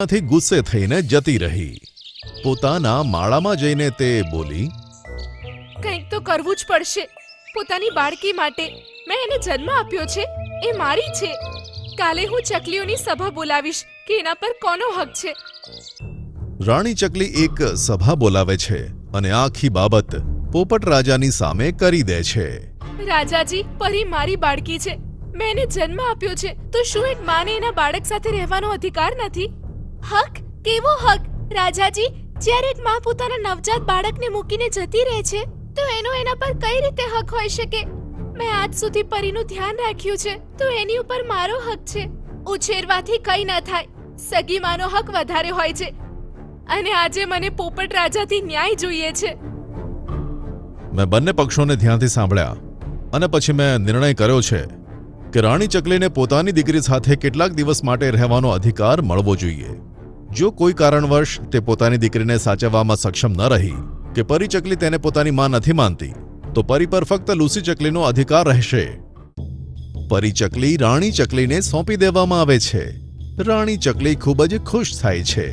ત્યાંથી ગુસ્સે થઈને જતી રહી. પોતાના માળામાં જઈને તે બોલી કંઈક તો કરવું જ પડશે. પોતાની બાળકી માટે મેં એને જન્મ આપ્યો છે એ મારી છે. કાલે હું ચકલીઓની સભા બોલાવીશ કે એના પર કોનો હક છે? રાણી ચકલી એક સભા બોલાવે છે અને આખી બાબત પોપટ રાજાની સામે કરી દે છે. રાજાજી પરી મારી બાળકી છે. મેં એને જન્મ આપ્યો છે તો શું એક માને એના બાળક સાથે રહેવાનો અધિકાર નથી? હક? કેવો હક? રાજાજી, જ્યારે એક માં પોતાના નવજાત બાળકને મૂકીને જતી રહે છે, તો એનો એના પર કઈ રીતે હક હોઈ શકે? મેં આજ સુધી પરીનું ધ્યાન રાખ્યું છે, તો એની ઉપર મારો હક છે. ઉછેરવાથી કઈ ન થાય. સગી માનો હક વધારે હોય છે. અને આજે મને પોપટ રાજાથી ન્યાય જોઈએ છે. મેં બંને પક્ષોને ધ્યાનથી સાંભળ્યા. અને પછી મેં નિર્ણય કર્યો છે કે રાણી ચકલીને પોતાની દીકરી સાથે કેટલાક દિવસ માટે રહેવાનો અધિકાર મળવો જોઈએ. જો કોઈ કારણવશ તે પોતાની દીકરીને સાચવવામાં સક્ષમ ન રહી કે પરી ચકલી તેને પોતાની માં નથી માનતી, તો પરી પર ફક્ત લૂસી ચકલીનો અધિકાર રહેશે. પરી ચકલી રાણી ચકલીને સોંપી દેવામાં આવે છે. રાણી ચકલી ખૂબ જ ખુશ થાય છે.